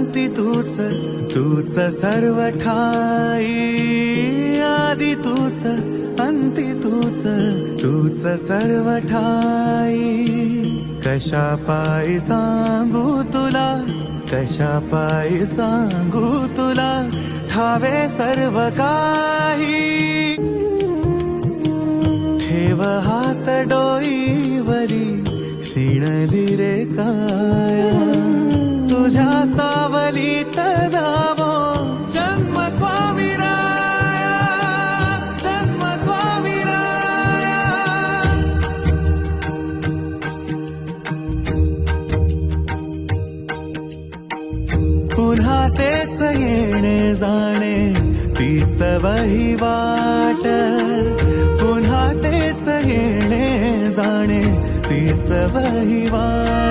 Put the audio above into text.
अंती तूच तूच सर्व ठाई. आधी तूच अंती तूच तूच सर्व ठाई. कशा पायी सांगू तुला कशा पायी सांगू तुला ठावे सर्व काही. ठेव हात डोईवरी शिणली रे काया. पुन्हा तेच येणे जाणे तीच वहिवाट पुन्हा तेच येणे जाणे तीच वहिवाट